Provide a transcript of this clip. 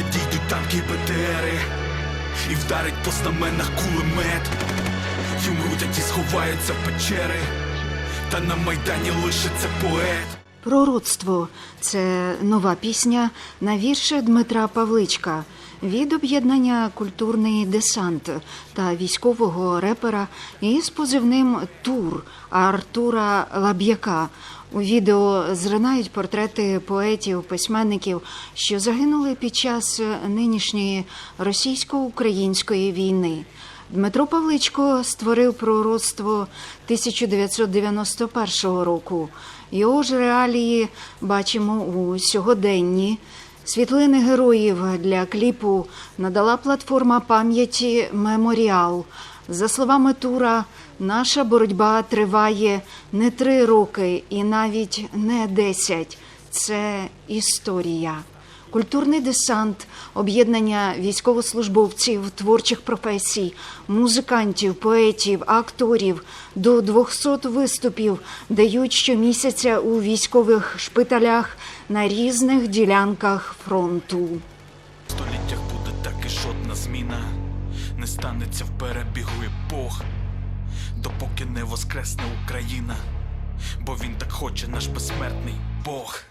надійдуть танки і БТРи І вдарить по знаменах кулемет. І вмруть, а ті сховаються в печери Та на майдані лишиться поет. Пророцтво це нова пісня на вірші Дмитра Павличка від об'єднання Культурний десант та військового репера із позивним Тур Артура Лаб'яка. У відео зринають портрети поетів, письменників, що загинули під час нинішньої російсько-української війни. Дмитро Павличко створив пророцтво 1991 року. Його ж реалії бачимо у сьогоденні. Світлини героїв для кліпу надала платформа пам'яті Меморіал. За словами Тура, наша боротьба триває не три роки і навіть не десять. Це історія. Культурний десант, об'єднання військовослужбовців, творчих професій, музикантів, поетів, акторів. До 200 виступів дають щомісяця у військових шпиталях на різних ділянках фронту. В століттях буде так і жодна зміна. Не станеться в перебігу епох Допоки не воскресне Україна. Бо він так хоче наш безсмертний Бог